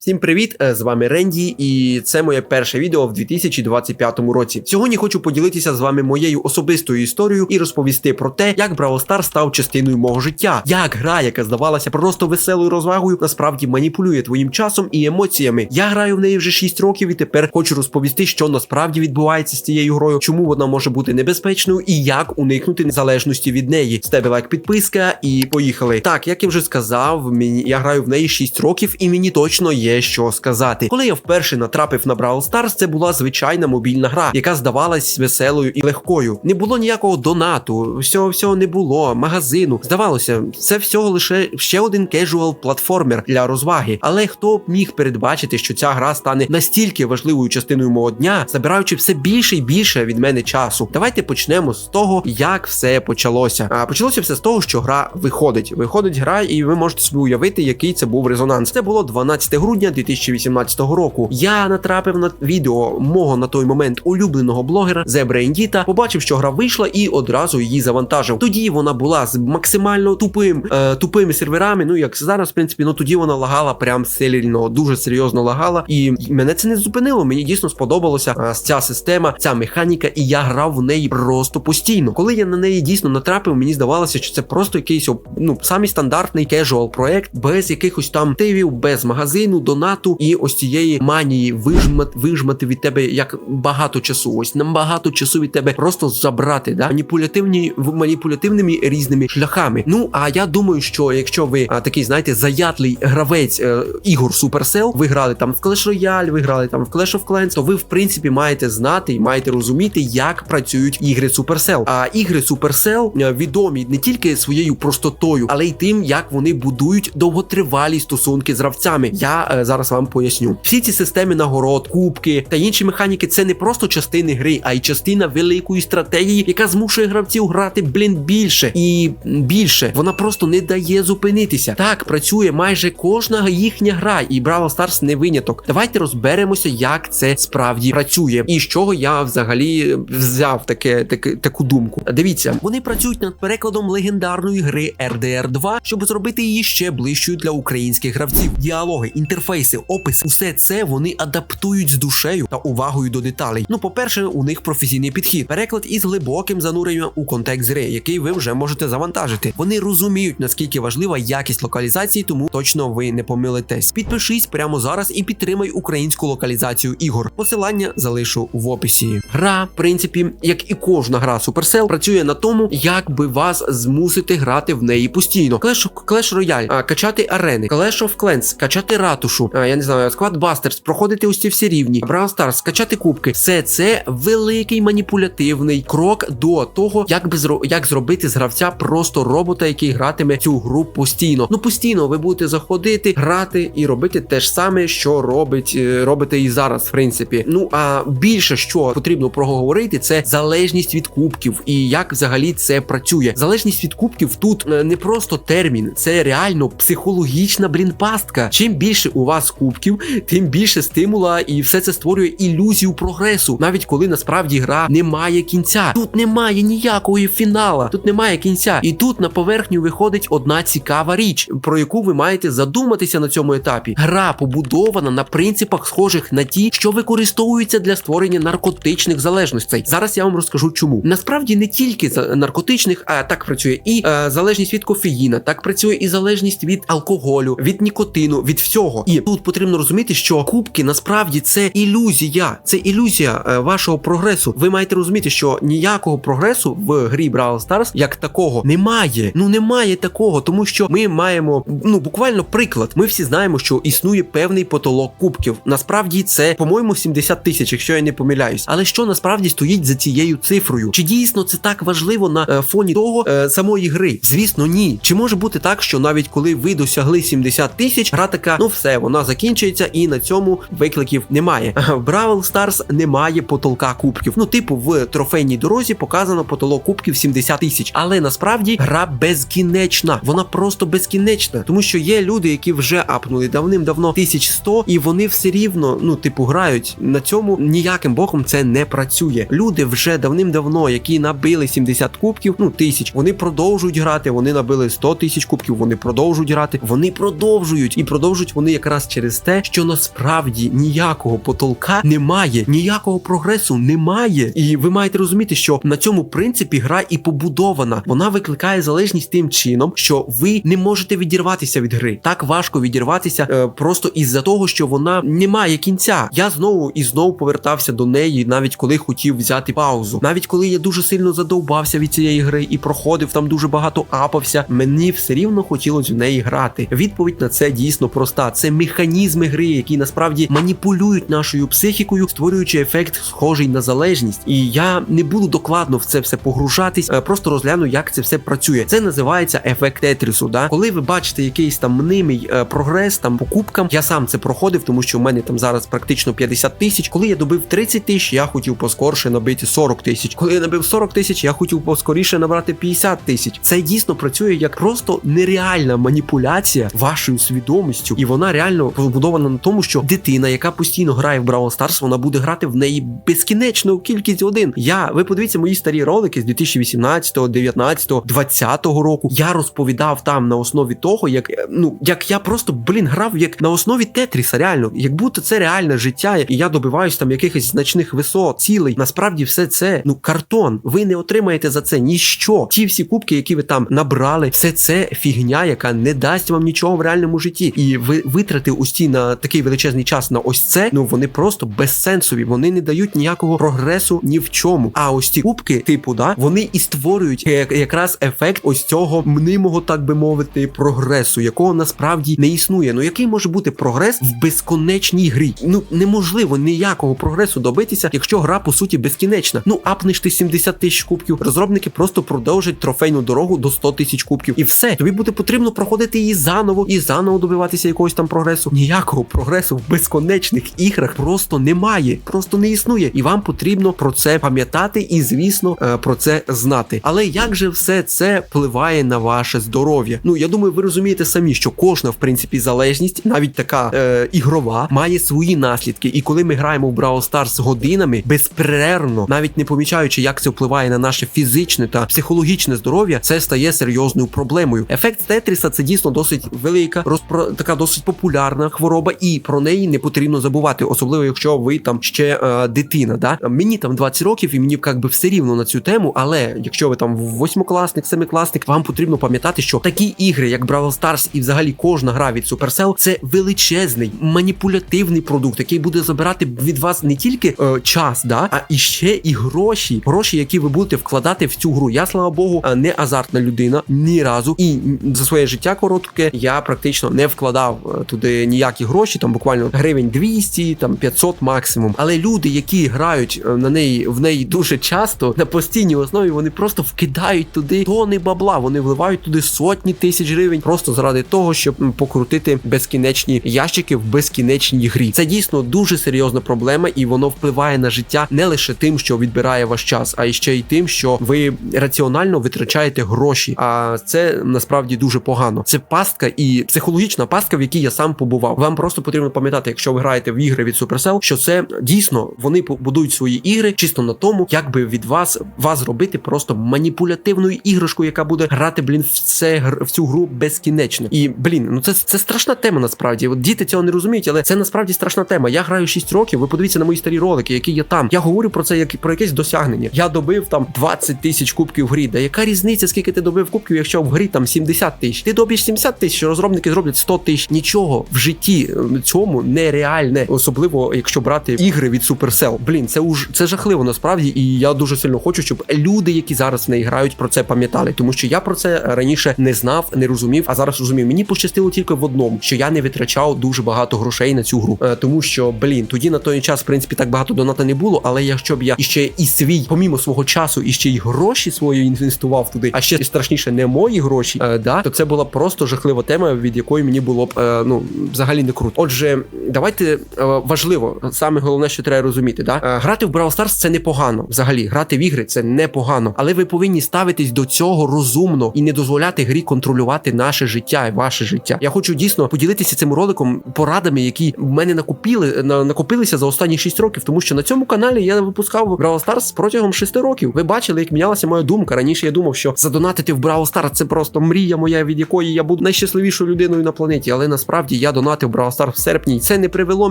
Всім привіт! е, З вами Ренді, і це моє перше відео в 2025 році. Сьогодні хочу поділитися з вами моєю особистою історією і розповісти про те, як Бравл Стар став частиною мого життя, як гра, яка здавалася просто веселою розвагою, насправді маніпулює твоїм часом і емоціями. Я граю в неї вже 6 років і тепер хочу розповісти, що насправді відбувається з цією грою, чому вона може бути небезпечною і як уникнути незалежності від неї. З лайк, підписка і поїхали. Так, як я вже сказав, мені я граю в неї 6 років, і мені точно є що сказати. Коли я вперше натрапив на Brawl Stars, це була звичайна мобільна гра, яка здавалась веселою і легкою. Не було ніякого донату, всього всього не було, магазину. Здавалося, це всього лише ще один кежуал платформер для розваги. Але хто б міг передбачити, що ця гра стане настільки важливою частиною мого дня, забираючи все більше і більше від мене часу. Давайте почнемо з того, як все почалося. А почалося все з того, що гра виходить. Виходить гра, і ви можете собі уявити, який це був резонанс. Це було 12 грудня 2018 року. Я натрапив на відео мого на той момент улюбленого блогера Braindita, побачив, що гра вийшла, і одразу її завантажив. Тоді вона була з максимально тупим е, тупими серверами. Ну як зараз, в принципі, ну тоді вона лагала прям сильно, дуже серйозно лагала. І мене це не зупинило. Мені дійсно сподобалося е, ця система, ця механіка, і я грав в неї просто постійно. Коли я на неї дійсно натрапив, мені здавалося, що це просто якийсь ну самий стандартний кежуал проект, без якихось там тивів, без магазину, донату і ось цієї манії вижмати, вижмати від тебе як багато часу. Ось нам багато часу від тебе просто забрати, да маніпулятивні маніпулятивними різними шляхами. Ну а я думаю, що якщо ви а, такий, знаєте, заядлий гравець е, ігор Supercell, ви грали там в Clash Royale, ви грали там в Clash of Clans, то ви в принципі маєте знати і маєте розуміти, як працюють ігри Supercell. А ігри Supercell е, відомі не тільки своєю простотою, але й тим, як вони будують довготривалі стосунки з гравцями. Я е, зараз вам поясню. Всі ці системи нагород, кубки та інші механіки це не просто частини гри, а й частина великої стратегії, яка змушує гравців грати блін більше і більше. Вона просто не дає зупинитися. Так працює майже кожна їхня гра, і Brawl Stars не виняток. Давайте розберемося, як це справді працює, і з чого я взагалі взяв таке, таке таку думку. Дивіться, вони працюють над перекладом легендарної гри RDR 2, щоб зробити її ще ближчою для українських гравців. Діалоги, інтерфейси, опис, усе це вони адаптують з душею та увагою до деталей. Ну, по-перше, у них професійний підхід, переклад із глибоким зануренням у контекст гри, який ви вже можете завантажити. Вони розуміють наскільки важлива якість локалізації, тому точно ви не помилитесь. Підпишись прямо зараз і підтримай українську локалізацію ігор. Посилання залишу в описі. Гра, в принципі, як і кожна гра Supercell, працює на тому, як би вас змусити грати в неї постійно. Clash, Clash Royale, а, качати арени, Clash of Clans, качати ратушу, а, я не знаю, Squad Busters, проходити ці всі рівні, Brawl Stars, скачати кубки. Все це великий маніпулятивний крок до того, як би зро... як зробити з гравця просто робота, який гратиме цю гру постійно. Ну постійно ви будете заходити, грати і робити те ж саме, що робить е, робите і зараз, в принципі. Ну а більше що потрібно проговорити, це залежність від кубків і як взагалі це працює. Залежність від кубків тут е, не просто термін, це реально психологічна блінпастка. Чим більше у вас кубків, тим більше стимула, і все це створює ілюзію прогресу, навіть коли насправді гра не має кінця. Тут немає ніякого фінала, тут немає кінця. І тут на поверхню виходить одна цікава річ, про яку ви маєте задуматися на цьому етапі. Гра побудована на принципах, схожих на ті, що використовуються для створення наркотичних залежностей. Зараз я вам розкажу, чому насправді не тільки наркотичних, а так працює і е, залежність від кофеїна, так працює і залежність від алкоголю, від нікотину, від всього. І тут потрібно розуміти, що кубки насправді це ілюзія, це ілюзія е, вашого прогресу. Ви маєте розуміти, що ніякого прогресу в грі Brawl Stars як такого немає. Ну немає такого, тому що ми маємо ну буквально приклад. Ми всі знаємо, що існує певний потолок кубків. Насправді це, по-моєму, 70 тисяч, якщо я не помиляюсь. Але що насправді стоїть за цією цифрою? Чи дійсно це так важливо на е, фоні того е, самої гри? Звісно, ні. Чи може бути так, що навіть коли ви досягли 70 тисяч, гра така, ну все, вона закінчується, і на цьому викликів немає. В Brawl Stars немає потолка кубків. Ну, типу, в трофейній дорозі показано потолок кубків 70 тисяч. Але насправді гра безкінечна. Вона просто безкінечна, тому що є люди, які вже апнули давним-давно 1100, і вони все рівно, ну, типу, грають на цьому ніяким боком це не працює. Люди вже давним-давно, які набили 70 кубків, ну тисяч, вони продовжують грати. Вони набили 100 тисяч кубків, вони продовжують грати. Вони продовжують і продовжують вони якраз якраз через те, що насправді ніякого потолка немає, ніякого прогресу немає. І ви маєте розуміти, що на цьому принципі гра і побудована. Вона викликає залежність тим чином, що ви не можете відірватися від гри. Так важко відірватися е, просто із-за того, що вона не має кінця. Я знову і знову повертався до неї, навіть коли хотів взяти паузу. Навіть коли я дуже сильно задовбався від цієї гри і проходив там дуже багато апався, мені все рівно хотілося в неї грати. Відповідь на це дійсно проста: це механізми гри, які насправді маніпулюють нашою психікою, створюючи ефект схожий на залежність. І я не буду докладно в це все погружатись, е, просто розгляну, як це все працює. Це називається ефект Тетрісу. Да? Коли ви бачите якийсь там мнимий е, прогрес там покупкам, я сам це проходив, тому що в мене там зараз практично 50 тисяч. Коли я добив 30 тисяч, я хотів поскорше набити 40 тисяч. Коли я набив 40 тисяч, я хотів поскоріше набрати 50 тисяч. Це дійсно працює як просто нереальна маніпуляція вашою свідомістю, і вона реально побудована на тому, що дитина, яка постійно грає в Brawl Stars, вона буде грати в неї безкінечну кількість годин. Я ви подивіться мої старі ролики з 2018, 19, 20 року. Я розповідав там на основі того, як е, ну як я просто блін грав як на основі Тетріса, реально, як будто це реальне життя, і я добиваюсь там якихось значних висот, цілей. Насправді, все це ну картон. Ви не отримаєте за це ніщо. Ті всі кубки, які ви там набрали, все це фігня, яка не дасть вам нічого в реальному житті. І ви витрати ось ці на такий величезний час на ось це. Ну вони просто безсенсові. Вони не дають ніякого прогресу ні в чому. А ось ці кубки, типу, да, вони і створюють як- якраз ефект ось цього мнимого, так би мовити, прогресу, якого насправді не існує. Ну який може бути прогрес в безконечній грі? Ну неможливо ніякого прогресу добитися, якщо гра по суті безкінечна. Ну апнеш ти 70 тисяч кубків. Розробники просто продовжать трофейну дорогу до 100 тисяч кубків, і все. Тобі буде потрібно проходити її заново і заново добиватися якогось там прогресу. Ніякого прогресу в безконечних іграх просто немає, просто не існує. І вам потрібно про це пам'ятати і, звісно, е, про це знати. Але як же все це впливає на ваше здоров'я? Ну я думаю, ви розумієте самі, що кожна в принципі залежність, навіть така е, ігрова, має свої наслідки. І коли ми граємо в Brawl Stars годинами безперервно, навіть не помічаючи, як це впливає на наше фізичне та психологічне здоров'я, це стає серйозною проблемою. Ефект Тетріса це дійсно досить велика, розпро... така досить популярна хвороба, і про неї не потрібно забувати, особливо якщо ви там ще е, дитина. Да? Мені там 20 років, і мені як би все рівно на цю тему. Але якщо ви там восьмикласник, семикласник, вам потрібно пам'ятати, що такі ігри, як Brawl Stars і взагалі кожна гра від Supercell, це величезний маніпулятивний продукт, який буде забирати від вас не тільки е, час, да, а і ще і гроші. Гроші, які ви будете вкладати в цю гру. Я слава Богу, е, не азартна людина ні разу. І за своє життя коротке я практично не вкладав е, туди ніякі гроші, там буквально гривень 200, там 500 максимум. Але люди, які грають е, на неї в неї дуже часто на постійній основі, вони просто вкидають туди тони бабла. Вони вливають туди сотні тисяч гривень просто заради того, щоб покрутити безкінечні ящики в безкінечній грі. Це дійсно дуже серйозна проблема, і воно впливає на життя не лише тим, що відбирає ваш час, а ще й тим, що ви раціонально витрачаєте гроші. А це насправді дуже погано. Це пастка і психологічна пастка, в якій я сам побував. Вам просто потрібно пам'ятати, якщо ви граєте в ігри від Supercell, що це дійсно вони будують свої ігри чисто на тому, як би від вас вас зробити просто маніпулятивною іграшкою, яка буде грати блін в це в цю гру безкінечно. І блін, ну це, це страшна тема насправді. От діти цього не розуміють, але це насправді страшна тема. Я граю 6 років. Ви подивіться на мої старі ролики, які є там. Я говорю про це як про якесь досягнення. Я добив там 20 тисяч кубків в грі. Да яка різниця, скільки ти добив кубків, якщо в грі там 70 тисяч? Ти доб'єш 70 тисяч, розробники зроблять 100 тисяч. Нічого в житті е, цьому нереальне, особливо якщо брати ігри від Supercell. Блін, це уж це жахливо насправді, і я дуже сильно хочу, щоб люди, які зараз в неї грають, про це пам'ятали, тому що я про це раніше не знав, не розумів, а зараз розумію. Мені пощастило тільки в одному, що я не витрачав дуже багато грошей на цю гру, Е, тому що блін, тоді на той час в принципі так багато доната не було. Але якщо б я іще і свій, помімо свого часу, і ще й гроші свої інвестував туди, а ще страшніше не мої гроші, е, да, то це була просто жахлива тема, від якої мені було б е, ну взагалі не круто. Отже, давайте е, важливо, саме головне, що треба розуміти, да Е, грати в Brawl Stars це непогано. Взагалі, грати в ігри це непогано, але ви повинні ставитись до цього розумно і не дозволяти грі контролювати наше життя і ваше життя. Я хочу дійсно поділитися цим роликом порадами, які в мене накопили на накопилися за останні 6 років, тому що на цьому каналі я випускав Brawl Stars протягом 6 років. Ви бачили, як мінялася моя думка. Раніше я думав, що задонатити в Brawl Stars це просто мрія моя, від якої я буду найщасливішою людиною на планеті. Але насправді я донатив Brawl Stars в серпні, і це не привело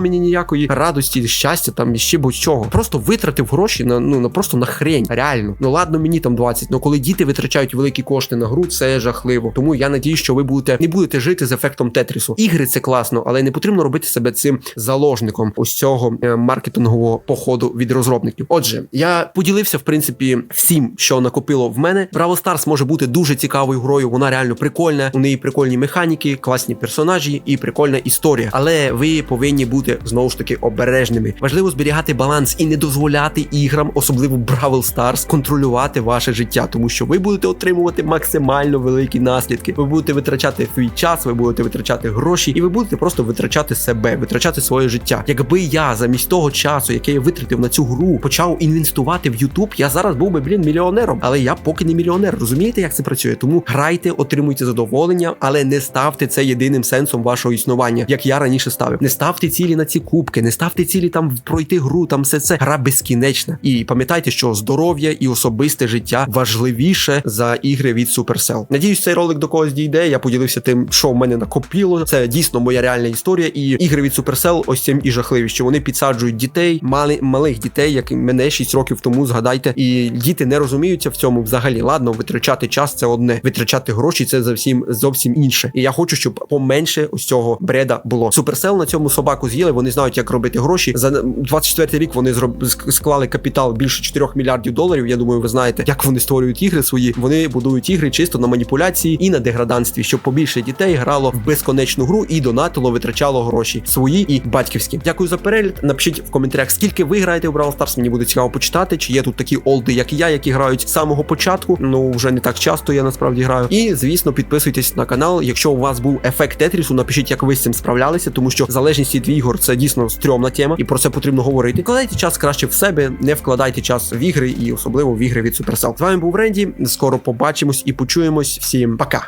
мені ніякої радості, щастя там і ще будь-чого. Просто витратив гроші на ну на просто на хрень. Реально. Ну ладно, мені там 20, Ну коли діти витрачають великі кошти на гру, це жахливо. Тому я надію, що ви будете не будете жити з ефектом Тетрісу. Ігри це класно, але не потрібно робити себе цим заложником ось цього е, маркетингового походу від розробників. Отже, я поділився в принципі всім, що накопило в мене. Браво Stars може бути дуже цікавою грою. Вона реально прикольна. У неї прикольні механіки, класні персонажі і прикольна історія. Але ви повинні бути знову ж таки обережними. Важливо зберігати баланс і не дозволяти іграм, особливо Бравл Stars, контролювати ваше життя, тому що ви будете отримувати максимально великі наслідки. Ви будете витрачати свій час, ви будете витрачати гроші, і ви будете просто витрачати себе, витрачати своє життя. Якби я замість того часу, який я витратив на цю гру, почав інвестувати в YouTube, я зараз був би блін мільйонером. Але я поки не мільйонер. Розумієте, як це працює? Тому грайте, отримуйте задоволення, але не ставте це єдиним сенсом вашого існування, як я раніше ставив. Не ставте цілі на ці кубки, не ставте цілі там пройти гру. Там все це гра безкінечна. І пам'ятайте, що здоров'я і особисте життя важливіше за ігри від Supercell. Надіюсь, цей ролик до когось дійде. Я поділився тим, що в мене накопіло. Це дійсно моя реальна історія. І ігри від Supercell ось цим і жахливі, що вони підсаджують дітей, мали, малих дітей, як мене 6 років тому. Згадайте, і діти не розуміються в цьому взагалі. Ладно, витрачати час це одне, витрачати гроші це зовсім зовсім інше. І я хочу, щоб поменше ось цього бреда було. Supercell на цьому собаку з'їли. Вони знають, як робити гроші. За 24 рік вони зроб... склали капітал більше 4 мільярдів доларів. Я думаю, ви знаєте, як вони створюють ігри свої. Вони будують ігри чисто на маніпуляції і на деграданстві, щоб побільше дітей грало в безконечну гру і донатило, витрачало гроші свої і батьківські. Дякую за перегляд. Напишіть в коментарях, скільки ви граєте в Brawl Stars. Мені буде цікаво почитати, чи є тут такі олди, як я, які грають з самого початку. Ну вже не так часто я насправді граю. І звісно, підписуйтесь на канал. Якщо у вас був ефект Тетрісу, напишіть, як ви з цим справлялися, тому що залежність від ігор це дійсно стрьомна тема, і про це потрібно говорити. Вкладайте час краще в себе, не вкладайте час в ігри і особливо в ігри від Supercell. З вами був Ренді. Скоро побачимось і почуємось. Всім пока.